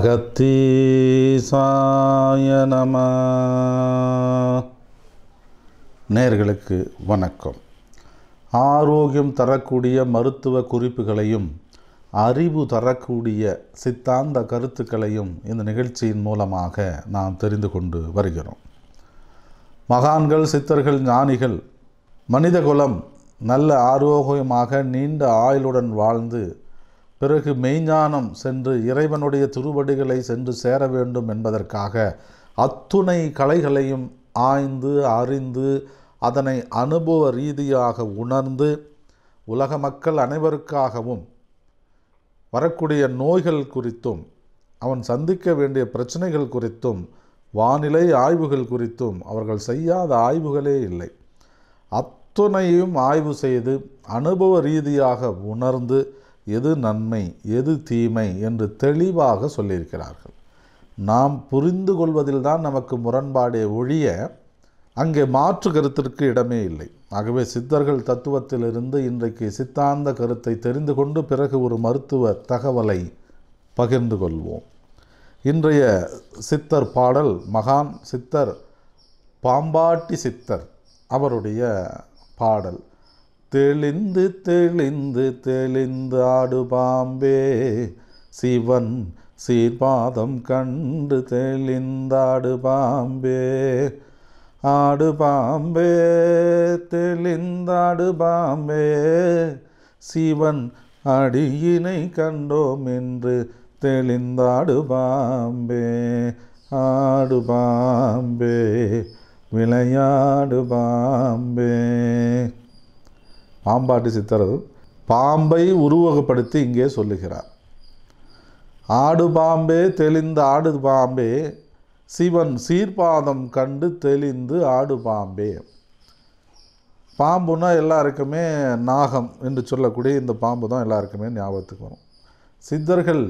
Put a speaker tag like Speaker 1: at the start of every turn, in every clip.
Speaker 1: वगतीसाय नमः। நேர்களுக்கு வணக்கம். ஆரோக்கியம் தரக்கூடிய மருத்துவ குறிப்புகளையும் அறிவு தரக்கூடிய சித்தாந்த கருத்துக்களையும் இந்த நிகழ்ச்சியின் மூலமாக நாம் தெரிந்து கொண்டு வருகிறோம். மகான்கள் சித்தர்கள் ஞானிகள் மனிதகுலம் நல்ல ஆரோக்கியமாக நீண்ட ஆயுளுடன் வாழ்ந்து பிறகு மெய்ஞானம் சென்று இறைவனுடைய திருவடிகளை சென்று சேர வேண்டும் என்பதற்காக அத்துணை கலைகளையும் ஆய்ந்து அறிந்து அதனை அனுபவ ரீதியாக உணர்ந்து உலக மக்கள் அனைவருக்காகவும் வரக்கூடிய நோய்கள் குறித்தும் அவன் சந்திக்க வேண்டிய பிரச்சனைகள் குறித்தும் வானிலை ஆய்வுகள் குறித்தும் அவர்கள் செய்யாத ஆய்வுகளே இல்லை. அத்துணையும் ஆய்வு செய்து அனுபவ ரீதியாக உணர்ந்து எது நன்மை எது தீமை என்று தெளிவாக சொல்லியிருக்கிறார்கள். நாம் புரிந்து கொள்வதில்தான் நமக்கு முரண்பாடே ஒழிய அங்கே மாற்று கருத்திற்கு இடமே இல்லை. ஆகவே சித்தர்கள் தத்துவத்திலிருந்து இன்றைக்கு சித்தாந்த கருத்தை தெரிந்து கொண்டு பிறகு ஒரு மருத்துவ தகவலை பகிர்ந்து கொள்வோம். இன்றைய சித்தர் பாடல் மகான் சித்தர் பாம்பாட்டி சித்தர் அவருடைய பாடல் தெளிந்து தெளிந்து தெளிந்து ஆடு பாம்பே சிவன் சீர்பாதம் கண்டு தெளிந்தாடு பாம்பே. ஆடு பாம்பே தெளிந்தாடு பாம்பே. சிவன் அடியினை கண்டோம் என்று தெளிந்தாடு பாம்பே. ஆடு பாம்பே விளையாடு பாம்பே. பாம்பாட்டு சித்தர் பாம்பை உருவகப்படுத்தி இங்கே சொல்லுகிறார். ஆடு பாம்பே தெளிந்த ஆடு பாம்பே. சிவன் சீர்பாதம் கண்டு தெளிந்து ஆடு பாம்பே. பாம்புனா எல்லாருக்குமே நாகம் என்று சொல்லக்கூடிய இந்த பாம்பு தான் எல்லாருக்குமே ஞாபகத்துக்கு வரும். சித்தர்கள்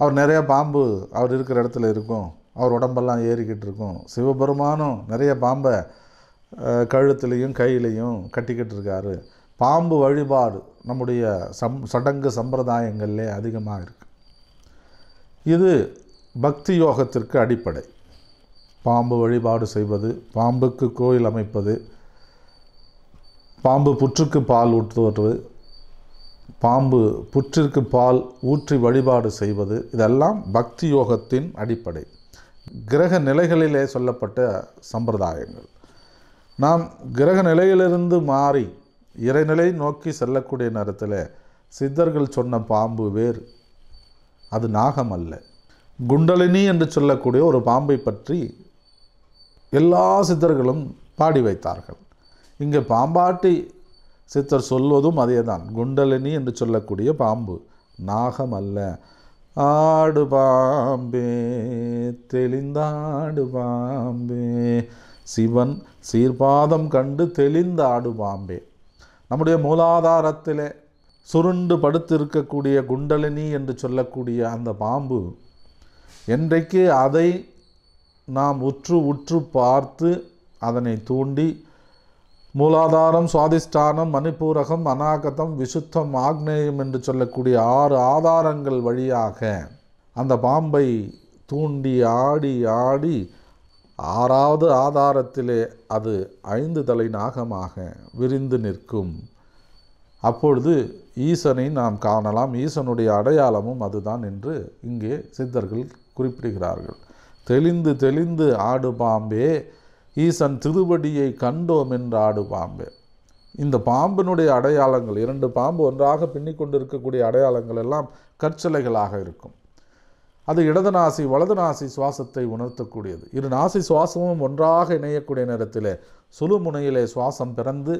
Speaker 1: அவர் நிறைய பாம்பு அவர் இருக்கிற இடத்துல இருக்கும். அவர் உடம்பெல்லாம் ஏறிக்கிட்டு இருக்கும். சிவபெருமானும் நிறைய பாம்பை கழுத்துலையும் கழுத்துலேயும் கையிலையும் கட்டிக்கிட்டு இருக்காரு. பாம்பு வழிபாடு நம்முடைய சம் சடங்கு சம்பிரதாயங்கள்லே அதிகமாக இருக்குது இது பக்தி யோகத்திற்கு அடிப்படை. பாம்பு வழிபாடு செய்வது பாம்புக்கு கோயில் அமைப்பது பாம்பு புற்றுக்கு பால் ஊற்றுவது பாம்பு புற்றிற்கு பால் ஊற்றி வழிபாடு செய்வது இதெல்லாம் பக்தி யோகத்தின் அடிப்படை. கிரக நிலைகளிலே சொல்லப்பட்ட சம்பிரதாயங்கள். நாம் கிரக நிலையிலிருந்து மாறி இறைநிலை நோக்கி செல்லக்கூடிய நேரத்தில் சித்தர்கள் சொன்ன பாம்பு வேறு அது நாகம் அல்ல. குண்டலினி என்று சொல்லக்கூடிய ஒரு பாம்பை பற்றி எல்லா சித்தர்களும் பாடி வைத்தார்கள். இங்கே பாம்பாட்டி சித்தர் சொல்வதும் அதே தான் குண்டலினி என்று சொல்லக்கூடிய பாம்பு நாகம் அல்ல. ஆடு பாம்பே தெளிந்தாடு பாம்பே. சிவன் சீர்பாதம் கண்டு தெளிந்த ஆடு பாம்பே. நம்முடைய மூலாதாரத்திலே சுருண்டு படுத்திருக்கக்கூடிய குண்டலினி என்று சொல்லக்கூடிய அந்த பாம்பு என்றைக்கு அதை நாம் உற்று உற்று பார்த்து அதனை தூண்டி மூலாதாரம் சுவாதிஷ்டானம் மணிப்பூரகம் அநாகதம் விசுத்தம் ஆக்னேயம் என்று சொல்லக்கூடிய ஆறு ஆதாரங்கள் வழியாக அந்த பாம்பை தூண்டி ஆடி ஆடி ஆறாவது ஆதாரத்திலே அது ஐந்து தலை நாகமாக விரிந்து நிற்கும். அப்பொழுது ஈசனை நாம் காணலாம். ஈசனுடைய அடையாளமும் அதுதான் என்று இங்கே சித்தர்கள் குறிப்பிடுகிறார்கள். தெளிந்து தெளிந்து ஆடு பாம்பே ஈசன் திருவடியை கண்டோம் என்று ஆடு பாம்பே. இந்த பாம்பினுடைய அடையாளங்கள் இரண்டு பாம்பு ஒன்றாக பின்னிக் கொண்டிருக்கக்கூடிய அடையாளங்கள் எல்லாம் கற்சிலைகளாக இருக்கும். அது இடது நாசி வலது நாசி சுவாசத்தை உணர்த்தக்கூடியது. இரு நாசி சுவாசமும் ஒன்றாக இணையக்கூடிய நேரத்தில் சுழுமுனையிலே சுவாசம் பிறந்து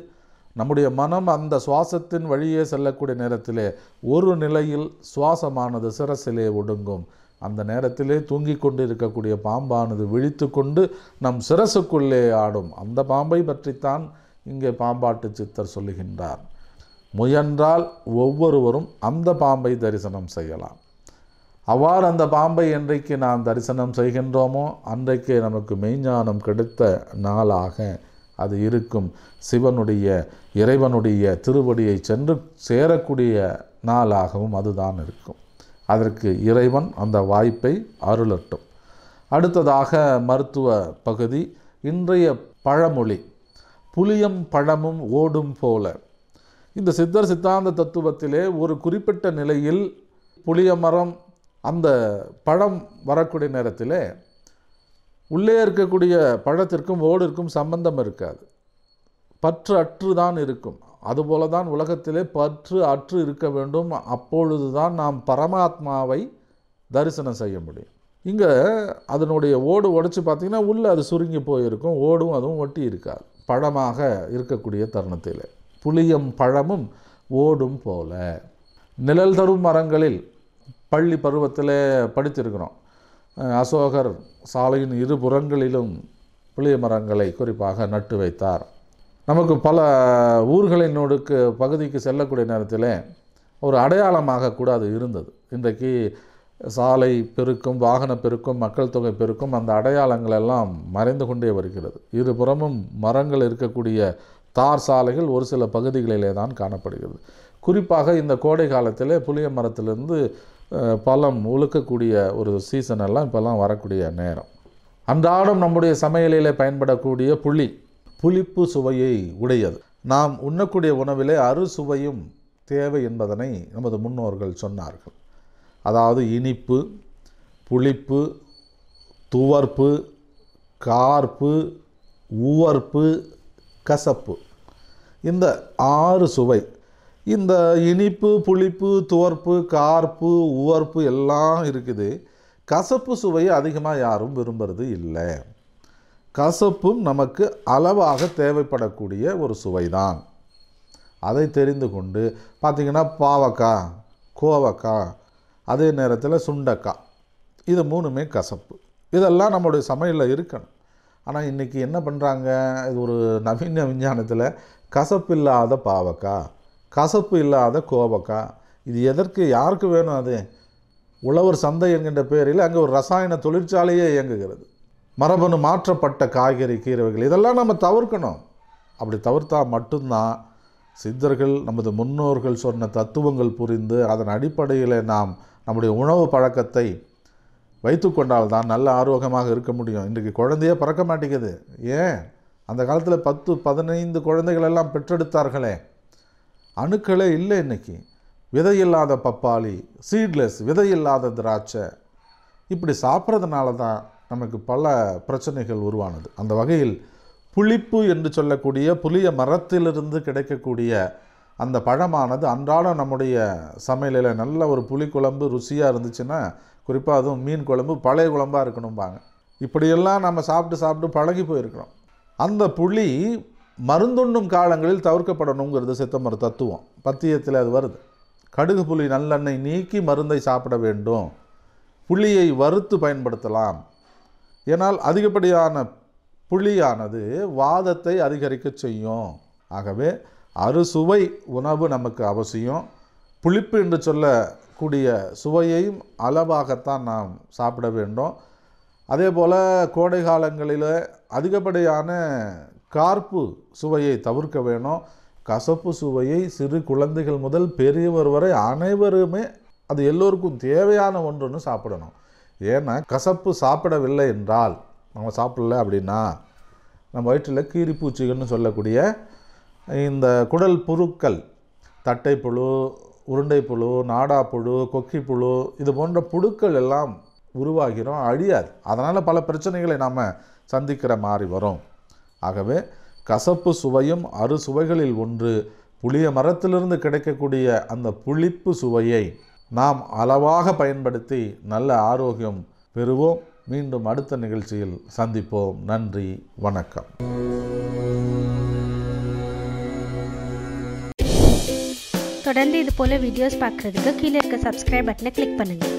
Speaker 1: நம்முடைய மனம் அந்த சுவாசத்தின் வழியே செல்லக்கூடிய நேரத்திலே ஒரு நிலையில் சுவாசமானது சிரசிலே ஒடுங்கும். அந்த நேரத்திலே தூங்கி கொண்டு இருக்கக்கூடிய பாம்பானது விழித்து கொண்டு நம் சிரசுக்குள்ளே ஆடும். அந்த பாம்பை பற்றித்தான் இங்கே பாம்பாட்டு சித்தர் சொல்லுகின்றார். முயன்றால் ஒவ்வொருவரும் அந்த பாம்பை தரிசனம் செய்யலாம். அவ்வாறு அந்த பாம்பை என்றைக்கு நாம் தரிசனம் செய்கின்றோமோ அன்றைக்கு நமக்கு மெய்ஞானம் கிடைத்த நாளாக அது இருக்கும். சிவனுடைய இறைவனுடைய திருவடியை சென்று சேரக்கூடிய நாளாகவும் அதுதான் இருக்கும். அதற்கு இறைவன் அந்த வாய்ப்பை அருளட்டும். அடுத்ததாக மருத்துவ பகுதி இன்றைய பழமொழி புளியம் பழமும் ஓடும் போல. இந்த சித்தர் சித்தாந்த தத்துவத்திலே ஒரு குறிப்பிட்ட நிலையில் புளிய மரம் அந்த பழம் வரக்கூடிய நேரத்திலே உள்ளே இருக்கக்கூடிய பழத்திற்கும் ஓடிற்கும் சம்பந்தம் இருக்காது. பற்று அற்று தான் இருக்கும். அதுபோல தான் உலகத்திலே பற்று அற்று இருக்க வேண்டும். அப்பொழுது தான் நாம் பரமாத்மாவை தரிசனம் செய்ய முடியும். இங்கே அதனுடைய ஓடு உடச்சி பார்த்தீங்கன்னா உள்ளே அது சுருங்கி போயிருக்கும். ஓடும் அதுவும் ஒட்டி இருக்காது. பழமாக இருக்கக்கூடிய தருணத்தில். புளியம் பழமும் ஓடும் போல. நிழல் தரும் மரங்களில் பள்ளி பருவத்தில் படித்திருக்கிறோம். அசோகர் சாலையின் இரு புறங்களிலும் புளிய மரங்களை குறிப்பாக நட்டு வைத்தார். நமக்கு பல ஊர்களினோடுக்கு பகுதிக்கு செல்லக்கூடிய நேரத்தில் ஒரு அடையாளமாக கூட அது இருந்தது. இன்றைக்கு சாலை பெருக்கும் வாகன பெருக்கும் மக்கள் தொகை பெருக்கும் அந்த அடையாளங்கள் எல்லாம் மறைந்து கொண்டே வருகிறது. இருபுறமும் மரங்கள் இருக்கக்கூடிய தார் சாலைகள் ஒரு சில பகுதிகளிலே தான் காணப்படுகிறது. குறிப்பாக இந்த கோடை காலத்தில் புளிய மரத்திலிருந்து பழம் உழுக்கக்கூடிய ஒரு சீசன் எல்லாம் இப்போல்லாம் வரக்கூடிய நேரம். அன்றாடம் நம்முடைய சமையலில் பயன்படக்கூடிய புளி புளிப்பு சுவையை உடையது. நாம் உண்ணக்கூடிய உணவிலே அறுசுவையும் தேவை என்பதனை நமது முன்னோர்கள் சொன்னார்கள். அதாவது இனிப்பு புளிப்பு துவர்ப்பு கார்ப்பு உவர்ப்பு கசப்பு. இந்த ஆறு சுவை இந்த இனிப்பு புளிப்பு துவர்ப்பு கார்ப்பு உவர்ப்பு எல்லாம் இருக்குது. கசப்பு சுவையை அதிகமாக யாரும் விரும்புறது இல்லை. கசப்பும் நமக்கு அளவாக தேவைப்படக்கூடிய ஒரு சுவைதான். அதை தெரிந்து கொண்டு பார்த்திங்கன்னா பாவக்காய் கோவக்காய் அதே நேரத்தில் சுண்டக்காய் இது மூணுமே கசப்பு. இதெல்லாம் நம்மளுடைய சமையலில் இருக்கணும். ஆனால் இன்றைக்கி என்ன பண்ணுறாங்க இது ஒரு நவீன விஞ்ஞானத்தில் கசப்பு இல்லாத பாவக்காய் கசப்பு இல்லாத கோவக்காய் இது எதற்கு யாருக்கு வேணும் அது? உழவர் சந்தை என்கின்ற பேரில் அங்கே ஒரு ரசாயன தொழிற்சாலையே இயங்குகிறது. மரபணு மாற்றப்பட்ட காய்கறி கீரைகள் இதெல்லாம் நம்ம தவிர்க்கணும். அப்படி தவிர்த்தா மட்டும்தான் சித்தர்கள் நமது முன்னோர்கள் சொன்ன தத்துவங்கள் புரிந்து அதன் அடிப்படையில் நாம் நம்முடைய உணவு பழக்கத்தை வைத்து கொண்டால் தான் நல்ல ஆரோக்கியமாக இருக்க முடியும். இன்றைக்கு குழந்தையே பிறக்க மாட்டேங்குது. ஏன்? அந்த காலத்தில் பத்து பதினைந்து குழந்தைகள் எல்லாம் பெற்றெடுத்தார்களே. அணுக்களே இல்லை இன்னைக்கு. விதையில்லாத பப்பாளி சீட்லெஸ் விதையில்லாத திராட்சை. இப்படி சாப்பிட்றதுனால தான் நமக்கு பல பிரச்சனைகள் உருவானது. அந்த வகையில் புளிப்பு என்று சொல்லக்கூடிய புளிய மரத்திலிருந்து கிடைக்கக்கூடிய அந்த பழமானது அன்றாடம் நம்முடைய சமையலில் நல்ல ஒரு புளிக்குழம்பு ருசியாக இருந்துச்சுன்னா குறிப்பாக அதுவும் மீன் குழம்பு பழைய குழம்பாக இருக்கணும்பாங்க. இப்படியெல்லாம் நம்ம சாப்பிட்டு சாப்பிட்டு பழகி போயிருக்கிறோம். அந்த புளி மருந்துண்ணும் காலங்களில் தவிர்க்கப்படணுங்கிறது சித்தமர தத்துவம். பத்தியத்தில் அது வருது. கடுகு புளி நல்லெண்ணெய் நீக்கி மருந்தை சாப்பிட வேண்டும். புளியை வறுத்து பயன்படுத்தலாம். ஏனால் அதிகப்படியான புளியானது வாதத்தை அதிகரிக்க செய்யும். ஆகவே அறுசுவை உணவு நமக்கு அவசியம். புளிப்பு என்று சொல்லக்கூடிய சுவையையும் அளவாகத்தான் நாம் சாப்பிட வேண்டும். அதே போல் கோடை காலங்களில் அதிகப்படியான கார்ப்பு சுவையை தவிர்க்க வேணும். கசப்பு சுவையை சிறு குழந்தைகள் முதல் பெரியவர் வரை அனைவருமே அது எல்லோருக்கும் தேவையான ஒன்றுன்னு சாப்பிடணும். ஏன்னா கசப்பு சாப்பிடவில்லை என்றால் நம்ம சாப்பிடல அப்படின்னா நம்ம வயிற்றில் கீரிப்பூச்சிகள்னு சொல்லக்கூடிய இந்த குடல் புழுக்கள் தட்டைப்புழு உருண்டைப்புழு நாடாப்புழு கொக்கிப்புழு இது போன்ற புழுக்கள் எல்லாம் உருவாகிறோம் அழியாது. அதனால் பல பிரச்சனைகளை நாம் சந்திக்கிற மாதிரி வரும். ஆகவே கசப்பு சுவையும் அறு சுவைகளில் ஒன்று. புளிய மரத்திலிருந்து கிடைக்கக்கூடிய அந்த புளிப்பு சுவையை நாம் அளவாக பயன்படுத்தி நல்ல ஆரோக்கியம் பெறுவோம். மீண்டும் அடுத்த நிகழ்ச்சியில் சந்திப்போம். நன்றி வணக்கம்.
Speaker 2: தொடர்ந்து இது போல வீடியோஸ் பார்க்குறதுக்கு கீழே இருக்க சப்ஸ்கிரைப் பட்டனை கிளிக் பண்ணுங்கள்